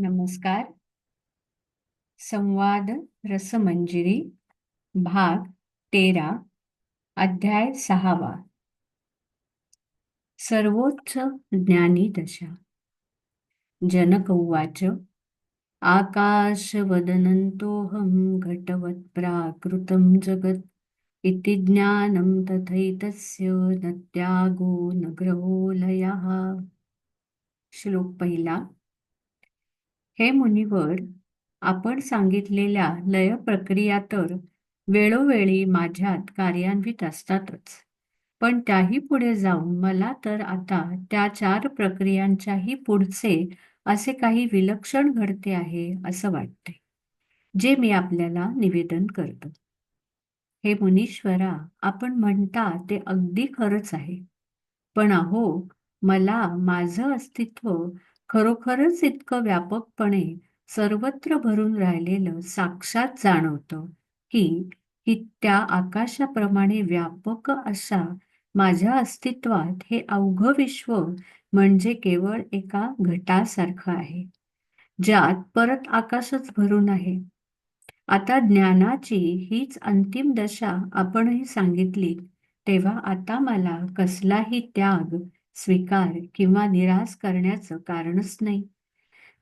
नमस्कार. संवाद रसमंजिरी भाग तेरा अध्याय सहावा. सर्वोच्च ज्ञानी दशा. जनक उवाच आकाशवदनन्तोऽहं घटवत् प्राकृतं जगत् इति ज्ञानं तथैतस्य न त्यागो न ग्रहो श्लोक पहिला हे मुनिवर आपण सांगितलेल्या लय प्रक्रिया तर वेळोवेळी माझ्यात कार्यान्वित असतातच. पण त्याही पुढे जाऊन मला तर आता त्या चार प्रक्रियांच्याही पुढचे असे काही विलक्षण घडते आहे असं वाटते जे मी आपल्याला निवेदन करतो. हे मुनीश्वरा आपण म्हणता ते अगदी खरंच आहे. पण अहो मला माझं अस्तित्व खरोखरच इतकं व्यापकपणे सर्वत्र भरून राहिलेलं साक्षात जाणवतं की ही त्या आकाशाप्रमाणे व्यापक अशा माझ्या अस्तित्वात हे अवघ विश्व म्हणजे केवळ एका घटासारखं आहे ज्यात परत आकाशच भरून आहे. आता ज्ञानाची हीच अंतिम दशा आपणही सांगितली तेव्हा आता मला कसलाही त्याग स्वीकार किंवा निराश करण्याचं कारणच नाही.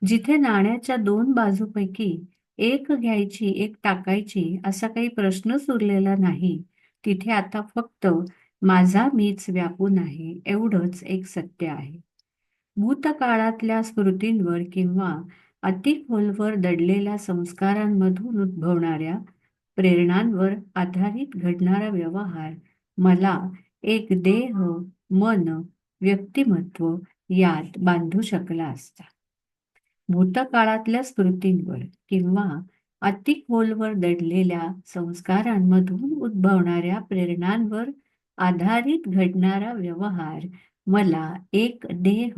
जिथे नाण्याच्या दोन बाजूपैकी एक घ्यायची एक टाकायची असा काही प्रश्नच उरलेला नाही तिथे आता फक्त माझा मीच व्यापून आहे एवढंच एक सत्य आहे. भूतकाळातल्या स्मृतींवर किंवा खोलवर दडलेल्या संस्कारांमधून उद्भवणाऱ्या प्रेरणांवर आधारित घडणारा व्यवहार मला एक देह मन व्यक्तिमत्व यात बांधू शकला असता. भूतकाळातल्या स्मृतींवर किंवा खोलवर दडलेल्या संस्कारांमधून उद्भवणाऱ्या प्रेरणांवर आधारित घडणारा व्यवहार मला एक देह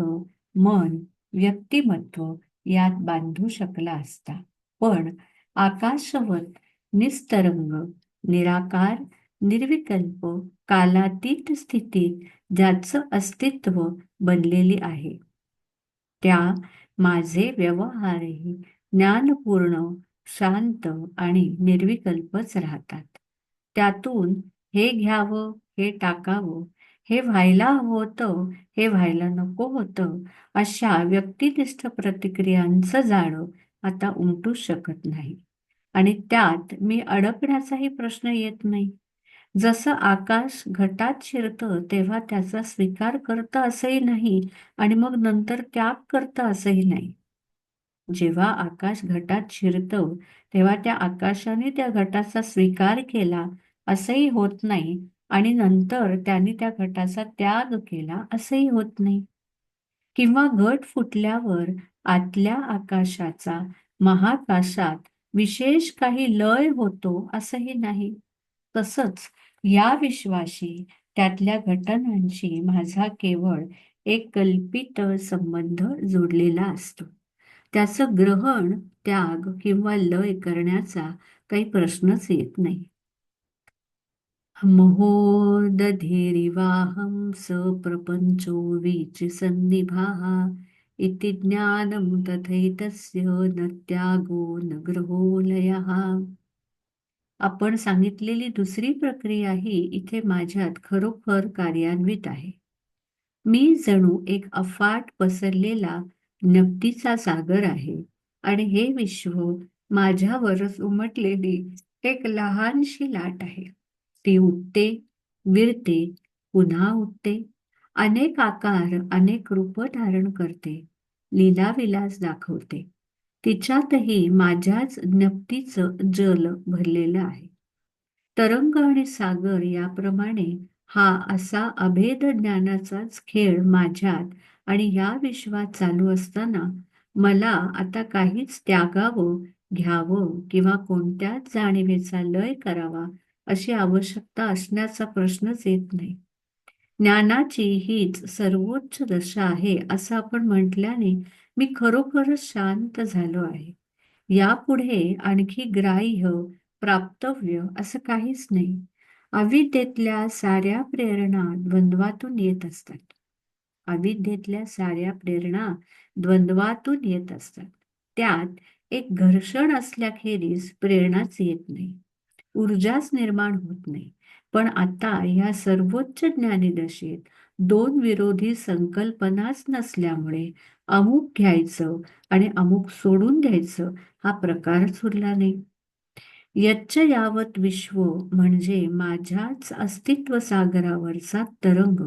मन व्यक्तिमत्व यात बांधू शकला असता. पण आकाशवत निस्तरंग निराकार निर्विकल्प कालातीत स्थितीत ज्याचं अस्तित्व बनलेली आहे. त्या माझे व्यवहारही ज्ञानपूर्ण शांत आणि निर्विकल्पच राहतात. त्यातून हे घ्यावं हे टाकावं हे व्हायला होतं हे व्हायला नको होतं अशा व्यक्तिनिष्ठ प्रतिक्रियांचं जाळं आता उमटू शकत नाही. आणि त्यात मी अडकण्याचाही प्रश्न येत नाही. जसं आकाश घटात शिरतं तेव्हा त्याचा स्वीकार करतं असंही नाही आणि मग नंतर त्याग करतं असंही नाही. जेव्हा आकाश घटात शिरतं तेव्हा त्या आकाशाने त्या घटाचा स्वीकार केला असंही होत नाही आणि नंतर त्यांनी त्या घटाचा त्याग केला असंही होत नाही. किंवा घट फुटल्यावर आतल्या आकाशाचा महाकाशात विशेष काही लय होतो असंही नाही. तसंच या विश्वाशी त्यातल्या घटनांशी माझा केवळ एक कल्पित संबंध जोडलेला असतो. त्याचं ग्रहण त्याग किंवा लय करण्याचा काही प्रश्नच येत नाही. महोदधिरिवाहं सप्रपञ्चो वीचिसन्निभाः इति ज्ञानं तथैतस्य न त्यागो न ग्रहो लयः आपण सांगितलेली दुसरी प्रक्रिया ही इथे माझ्यात खरोखर कार्यान्वित आहे. मी जणू एक अफाट पसरलेला नक्तीचा सागर आहे आणि हे विश्व माझ्यावरच उमटलेली एक लहानशी लाट आहे. ती उठते विरते पुन्हा उठते अनेक आकार अनेक रूप धारण करते लीलाविलास दाखवते. तिच्यातही माझ्याच ज्ञप्तीचं जल भरलेलं आहे. तरंग आणि सागर याप्रमाणे हा असा अभेद ज्ञानाचाच खेळ माझ्यात आणि या विश्वात चालू असताना मला आता काहीच त्यागावं घ्यावं किंवा कोणत्याच जाणीवेचा लय करावा अशी आवश्यकता असण्याचा प्रश्नच येत नाही. ज्ञानाची हीच सर्वोच्च दशा आहे असं आपण म्हटल्याने मी खरोखरच शांत झालो आहे. यापुढे आणखी ग्राह्य प्राप्तव्य असं काहीच नाही. अविद्येतल्या साऱ्या प्रेरणा द्वंद्वातून येत असतात. अविद्येतल्या साऱ्या प्रेरणा द्वंद्वातून येत असतात. त्यात एक घर्षण असल्याखेरीज प्रेरणाच येत नाही. ऊर्जाच निर्माण होत नाही. पण आता या सर्वोच्च ज्ञानीदशेत दोन विरोधी संकल्पनाच नसल्यामुळे अमुक घ्यायचं आणि अमुक सोडून द्यायचं हा प्रकारच उरला नाही. यच्च यावत विश्व म्हणजे माझ्याच अस्तित्व सागरावरचा तरंग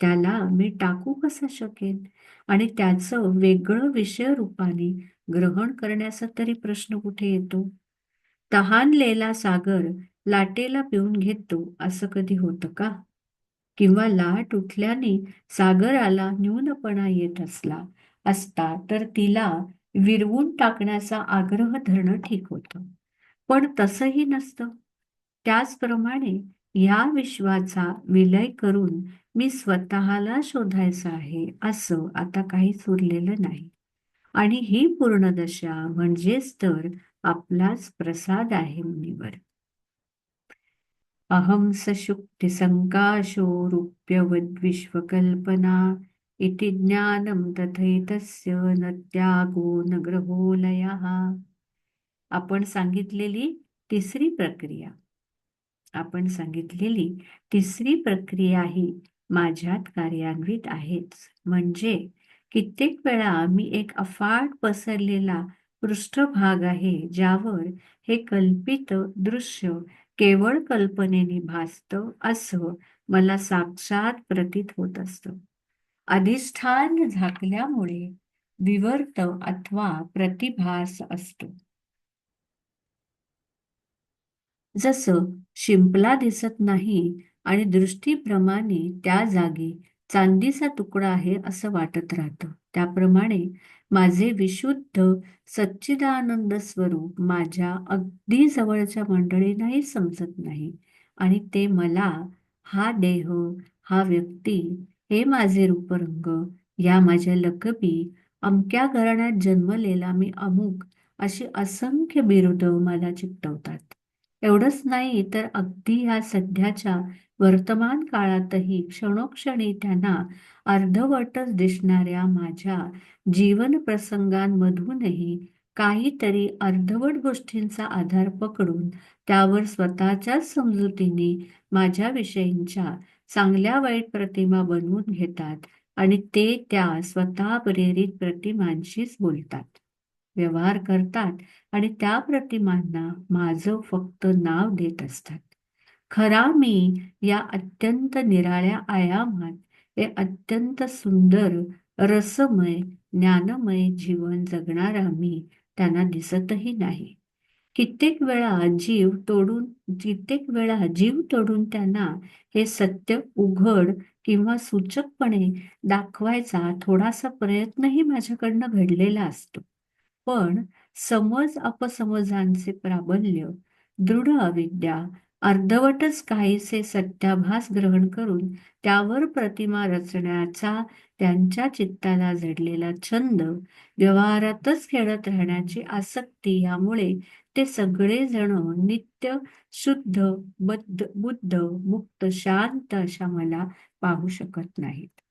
त्याला मी टाकू कसा शकेन? आणि त्याचं वेगळं विषय रूपाने ग्रहण करण्याचा तरी प्रश्न कुठे येतो? तहानलेला सागर लाटेला पिऊन घेतो असं कधी होतं का? किंवा लाट उठल्याने सागराला न्यूनपणा येत असला असता तर तिला विरवून टाकण्याचा आग्रह धरणं ठीक होतं. पण तसंही नसतं. त्याचप्रमाणे या विश्वाचा विलय करून मी स्वतःला शोधायचं आहे असं आता काहीच उरलेलं नाही. आणि ही पूर्णदशा म्हणजेच तर आपलाच प्रसाद आहे मुनीवर. अहम सशुक्तिसङ्काशो रूप्यवद्विश्वकल्पना इति ज्ञानं तथैतस्य न त्यागो न ग्रहोलयः आपण सांगितलेली तिसरी प्रक्रिया। आपण सांगितलेली तिसरी प्रक्रिया ही माझ्यात कार्यान्वित आहेच. म्हणजे कित्येक वेळा मी एक अफाट पसरलेला पृष्ठभाग आहे ज्यावर हे कल्पित दृश्य केवळ कल्पनेने भासतं असं मला साक्षात प्रतीत होत असतं. अधिष्ठान झाकल्यामुळे विवर्त अथवा प्रतिभास असतो. जसं शिंपला दिसत नाही आणि दृष्टीप्रमाणे त्या जागी चांदीचा तुकडा आहे असं वाटत राहतं. त्याप्रमाणे माझे विशुद्ध सच्चिदानंद स्वरूप माझ्या अगदी जवळच्या मंडळींनाही समजत नाही. आणि ते मला हा देह हा व्यक्ती हे माझे रूपरंग या माझ्या लकबी अमक्या घराण्यात जन्मलेला मी अमुक अशी असंख्य बिरुद मला चिकटवतात. एवढंच नाही तर अगदी ह्या सध्याच्या वर्तमान काळातही क्षणोक्षणी त्यांना अर्धवटच दिसणाऱ्या माझ्या जीवन प्रसंगांमधूनही काहीतरी अर्धवट गोष्टींचा आधार पकडून त्यावर स्वतःच्याच समजुतीने माझ्याविषयींच्या चांगल्या वाईट प्रतिमा बनवून घेतात आणि ते त्या स्वतः प्रेरित प्रतिमांशीच बोलतात. व्यवहार करतात आणि त्या प्रतिमांना माझं फक्त नाव देत असतात. खरा मी या अत्यंत निराळ्या आयामात हे अत्यंत सुंदर रसमय ज्ञानमय जीवन जगणारा मी त्यांना दिसतही नाही. कित्येक वेळा जीव तोडून कित्येक वेळा जीव तोडून त्यांना हे सत्य उघड किंवा सूचकपणे दाखवायचा थोडासा प्रयत्नही माझ्याकडनं घडलेला असतो. पण समज अपसमजांचे प्राबल्य दृढ अविद्या अर्धवटच काहीसे सत्याभास ग्रहण करून त्यावर प्रतिमा रचण्याचा त्यांच्या चित्ताला जडलेला छंद व्यवहारातच खेळत राहण्याची आसक्ती यामुळे ते सगळेजण नित्य शुद्ध बद्ध बुद्ध मुक्त शांत अशा मला पाहू शकत नाहीत.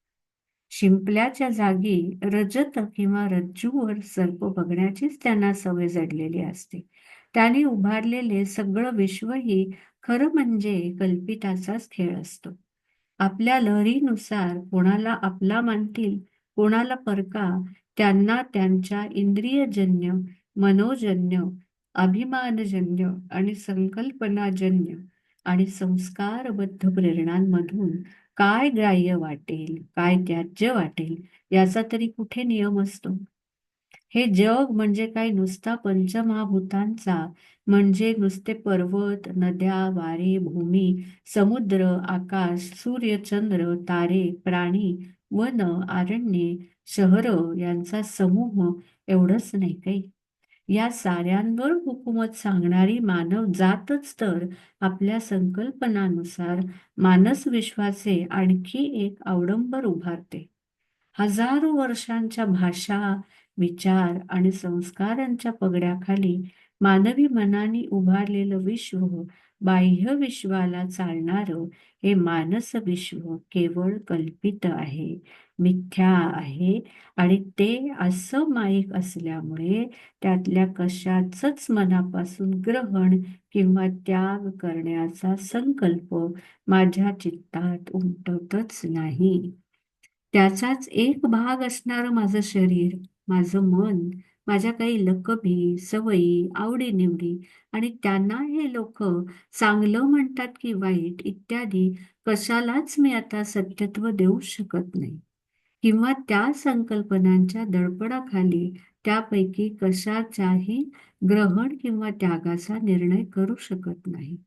शिंपल्याच्या जागी रजत किंवा रज्जूवर सर्प बघण्याचीच त्यांना सवय जडलेली असते. त्याने उभारलेले सगळं विश्वही खरं म्हणजे कल्पिताचाच खेळ असतो. आपल्या लहरीनुसार कोणाला आपला मानतील कोणाला परका त्यांना त्यांच्या इंद्रियजन्य मनोजन्य अभिमानजन्य आणि संकल्पनाजन्य आणि संस्कारबद्ध प्रेरणांमधून काय ग्राह्य वाटेल काय त्याज्य वाटेल याचा तरी कुठे नियम असतो? हे जग म्हणजे काय? नुसता पंचमहाभूतांचा म्हणजे नुसते पर्वत नद्या वारे भूमी समुद्र आकाश सूर्य चंद्र तारे प्राणी वन आरण्ये शहर यांचा समूह एवढंच नाही काही. या साऱ्यांवर हुकूमत सांगणारी मानव जातच तर आपल्या संकल्पनानुसार मानस विश्वाचे आणखी एक अवडंबर उभारते. हजारो वर्षांच्या भाषा विचार आणि संस्कारांच्या पगड्याखाली मानवी मनाने उभारलेलं विश्व बाह्य विश्वाला चालणारं हे मानस विश्व केवळ कल्पित आहे. मिथ्या आहे. आणि ते असं माईक असल्यामुळे त्यातल्या कशाचंच मनापासून ग्रहण किंवा त्याग करण्याचा संकल्प माझ्या चित्तात उमटतच नाही. त्याचाच एक भाग असणारं माझं शरीर माझं मन माझ्या काही लकबी सवयी आवडीनिवडी. आणि त्यांना हे लोक चांगलं म्हणतात की वाईट इत्यादी कशालाच मी आता सत्यत्व देऊ शकत नाही. किंवा त्या संकल्पनांच्या दडपणाखाली त्यापैकी कशाचाही ग्रहण किंवा त्यागाचा निर्णय करू शकत नाही.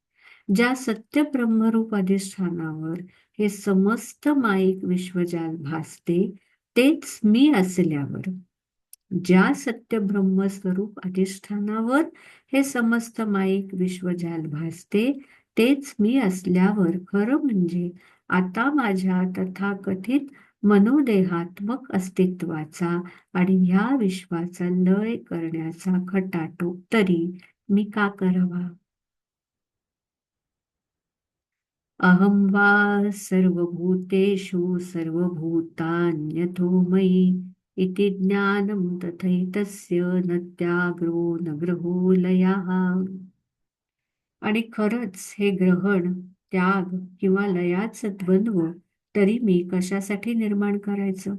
ज्या सत्य ब्रह्मरूप अधिष्ठानावर हे समस्त माईक विश्वजाल भासते तेच मी असल्यावर. ज्या सत्य ब्रह्मस्वरूप अधिष्ठानावर हे समस्त माईक विश्वजाल भासते तेच मी असल्यावर खरं म्हणजे आता माझ्या तथाकथित मनोदेहात्मक अस्तित्वाचा आणि ह्या विश्वाचा लय करण्याचा खटाटोप तरी मी का करावा? अहं वा सर्वभूतेषु सर्वभूतान्यथो मयी इति ज्ञानं तथैतस्य न त्याग्रो न ग्रहो लयाः। आणि खरंच हे ग्रहण त्याग किंवा लयाचं द्वंद्व तरी मी कशासाठी निर्माण करायचं?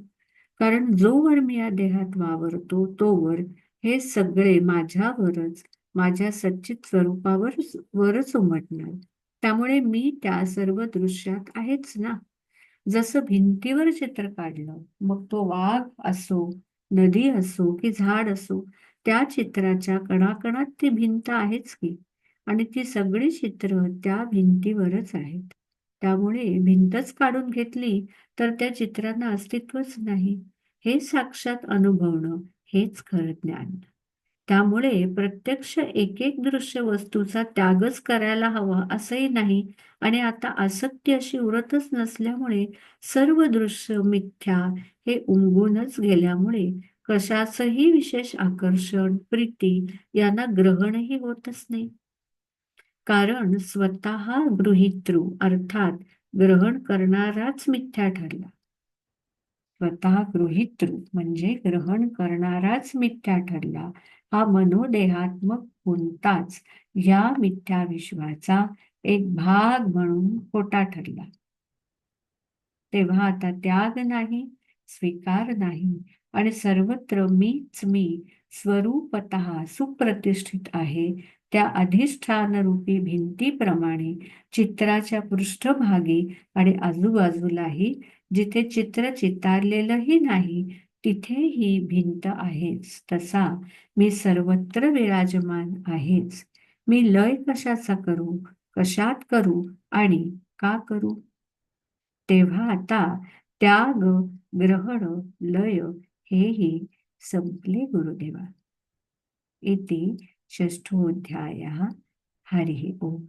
कारण जोवर मी या देहात वावरतो तोवर हे सगळे माझ्यावरच माझ्या सच्चित स्वरूपावर वरच उमटणार. त्यामुळे मी त्या सर्व दृश्यात आहेच ना? जसं भिंतीवर चित्र काढलं मग तो वाघ असो नदी असो की झाड असो त्या चित्राच्या कणाकणात ती भिंत आहेच की? आणि ती सगळी चित्र त्या भिंतीवरच आहेत. त्यामुळे भिंतच काढून घेतली तर त्या चित्रांना अस्तित्वच नाही. हे साक्षात अनुभवणं हेच खरं ज्ञान. त्यामुळे प्रत्यक्ष एक एक दृश्य वस्तूचा त्यागच करायला हवा असंही नाही आणि आता आसक्ती अशी उरतच नसल्यामुळे सर्व दृश्य मिथ्या हे उमगूनच गेल्यामुळे कशाचंही विशेष आकर्षण प्रीती यांना ग्रहणही होतच नाही. कारण स्वतः गृहितृ अर्थात ग्रहण करणाराच मिथ्या ठरला. स्वतः गृहितृ म्हणजे ग्रहण करणाराच मिथ्या ठरला. हा मनोदेहात्मक कोणताच या मिथ्या विश्वाचा एक भाग म्हणून खोटा ठरला. तेव्हा आता त्याग नाही स्वीकार नाही आणि सर्वत्र मीच मी स्वरूपत सुप्रतिष्ठित आहे त्या अधिष्ठान रूपी भिंतीप्रमाणे चित्राच्या पृष्ठभागी आणि आजूबाजूलाही जिथे चित्र चितारलेलंही नाही तिथे ही भिंत आहेच. तसा मी सर्वत्र विराजमान आहेच. मी लय कशाचा करू कशात करू आणि का करू? तेव्हा आता त्याग ग्रहण लय हेही संपले गुरुदेवा. इति षष्ठोध्याय हरिः ओम।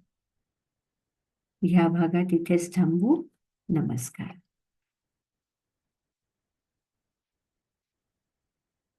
ह्या भागात इथेच थांबू। नमस्कार।